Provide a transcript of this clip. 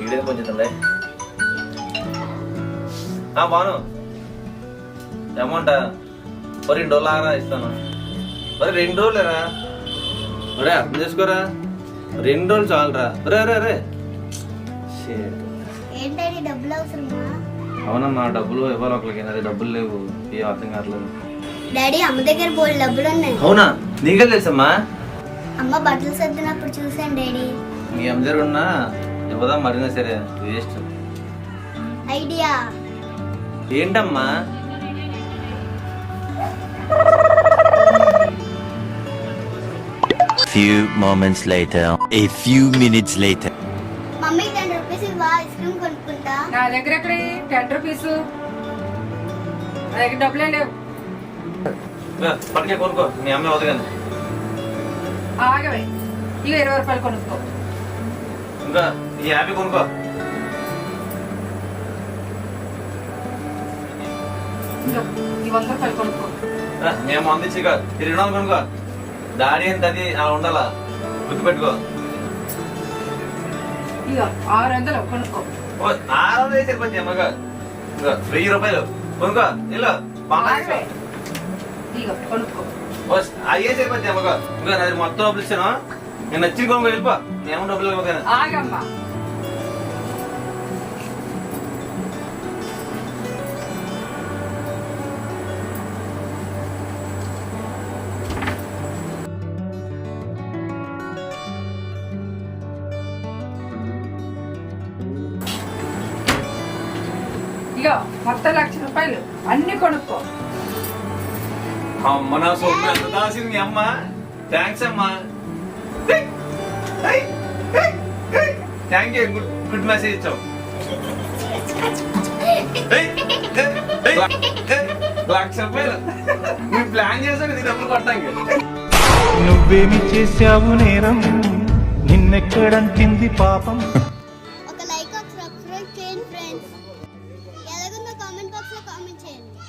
Video కొంచెం ఆ Banu amount? ఒక రెండు రోజులు ఆరా ఇస్తాను. మరి రెండు రోజులేరా? ఒరే అర్థం చేసుకోరా? రెండు రోజులు చాలరా. రే రే రే అవునమ్మా డబ్బులు ఇవ్వాలి ఒకరికి అది డబ్బులు లేవు. ఏ అర్థం కావట్లేదు. డాడీ అమ్మ దగ్గర బోల్ డబ్బులు ఉన్నాయి అవునా? నీకే తెలుసమ్మా? అమ్మ బట్టలు సర్దినప్పుడు చూసాను డాడీ. మీ అందరు ఉన్నా? ఇవ్వదా? మరినా సరే వేస్ట్. ఐడియా. ఏంటమ్మా? Few moments later. A few minutes later. Mummy ten rupees ఇవ్వా ఐస్ క్రీమ్ కొనుక్కుంటా. నా దగ్గర ఎక్కడ టెన్ రూపీస్? నా దగ్గర డబ్బులే లేవు. పట్టుకే కొనుక్కో. మీ అమ్మ వదగాను ఆగవే. ఇక ఇరవై రూపాయలు కొనుక్కో. ఇంకా ఈ యాభై కొనుక్కో. మేము అందించిగా ఈ రెండు వందలు కొనుక్కో. దాడి ఎంత అది అలా ఉండాలా? గుర్తుపెట్టుకో. ఆరు వందలు కొనుక్కో. ఆరు వందలు సరిపోతుంది అమ్మగా వెయ్యి రూపాయలు. కొనుక్కో ఇల్లు అయ్యే సరిపోతుంది అమ్మగా ఇంకా మొత్తం డబ్బులు ఇచ్చాను. నేను నచ్చింది కొనుక్కో వెళ్ళిపో. ఏమో డబ్బులు ఇవ్వగానే ఇక మొత్తం లక్ష రూపాయలు అన్ని కొనుక్కో. అమ్మ నా సొమ్ము ఎంత దాసింది అమ్మ థ్యాంక్స్ అమ్మా. Thank you good good message ఇచ్చావు లక్ష రూపాయలు మీరు ప్లాన్ ఇది డబ్బులు కొట్టానికి నువ్వేమి చేశావు నేరం? నిన్నెక్కడంటింది పాపం? ఒక లైక్ ఒక సబ్స్క్రైబ్ చేయండి ఫ్రెండ్స్ ఎలాగుందో కామెంట్ బాక్స్ లో కామెంట్ చేయండి